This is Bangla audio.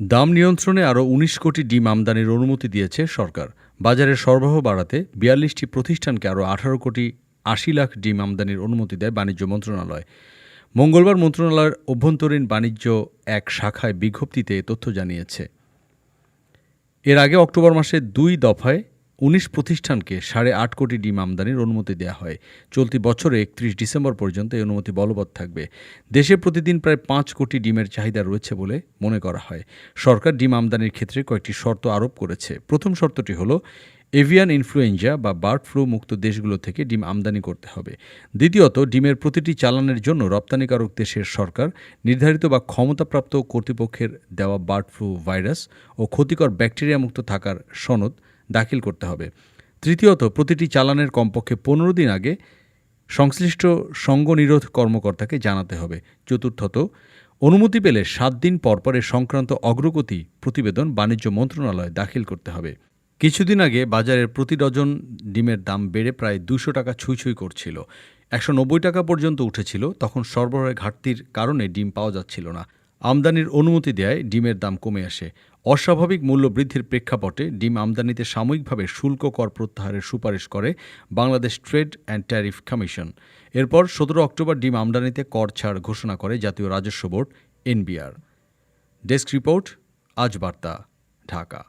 দাম নিয়ন্ত্রণে আরও উনিশ কোটি ডিম আমদানির অনুমতি দিয়েছে সরকার। বাজারের সরবরাহ বাড়াতে বিয়াল্লিশটি প্রতিষ্ঠানকে আরও আঠারো কোটি আশি লাখ ডিম আমদানির অনুমতি দেয় বাণিজ্য মন্ত্রণালয়। মঙ্গলবার মন্ত্রণালয়ের অভ্যন্তরীণ বাণিজ্য এক শাখায় বিজ্ঞপ্তিতে তথ্য জানিয়েছে। এর আগে অক্টোবর মাসে দুই দফায় উনিশ প্রতিষ্ঠানকে সাড়ে আট কোটি ডিম আমদানির অনুমতি দেওয়া হয়। চলতি বছরে একত্রিশ ডিসেম্বর পর্যন্ত এই অনুমতি বলবৎ থাকবে। দেশে প্রতিদিন প্রায় পাঁচ কোটি ডিমের চাহিদা রয়েছে বলে মনে করা হয়। সরকার ডিম আমদানির ক্ষেত্রে কয়েকটি শর্ত আরোপ করেছে। প্রথম শর্তটি হলো, এভিয়ান ইনফ্লুয়েঞ্জা বা বার্ড ফ্লু মুক্ত দেশগুলো থেকে ডিম আমদানি করতে হবে। দ্বিতীয়ত, ডিমের প্রতিটি চালানের জন্য রপ্তানিকারক দেশের সরকার নির্ধারিত বা ক্ষমতাপ্রাপ্ত কর্তৃপক্ষের দেওয়া বার্ড ফ্লু ভাইরাস ও ক্ষতিকর ব্যাকটেরিয়া মুক্ত থাকার সনদ দাখিল করতে হবে। তৃতীয়ত, প্রতিটি চালানের কমপক্ষে পনেরো দিন আগে সংশ্লিষ্ট সঙ্গনিরোধ কর্মকর্তাকে জানাতে হবে। চতুর্থত, অনুমতি পেলে সাত দিন পরপর সংক্রান্ত অগ্রগতি প্রতিবেদন বাণিজ্য মন্ত্রণালয়ে দাখিল করতে হবে। কিছুদিন আগে বাজারের প্রতি ডজন ডিমের দাম বেড়ে প্রায় দুশো টাকা ছুঁই করছিল। একশো নব্বই টাকা পর্যন্ত উঠেছিল, তখন সরবরাহের ঘাটতির কারণে ডিম পাওয়া যাচ্ছিল না। আমদানির অনুমতি দেয় ডিমের দাম কমে আসে। অস্বাভাবিক মূল্য বৃদ্ধির প্রেক্ষাপটে ডিম আমদানিতে সাময়িকভাবে শুল্ক কর প্রত্যাহারের সুপারিশ করে Bangladesh trade and tariff commission. এরপর সতেরো অক্টোবর ডিম আমদানিতে কর ছাড় ঘোষণা করে জাতীয় রাজস্ব বোর্ড, এনবিআর। ডেস্ক রিপোর্ট, আজ বার্তা, ঢাকা।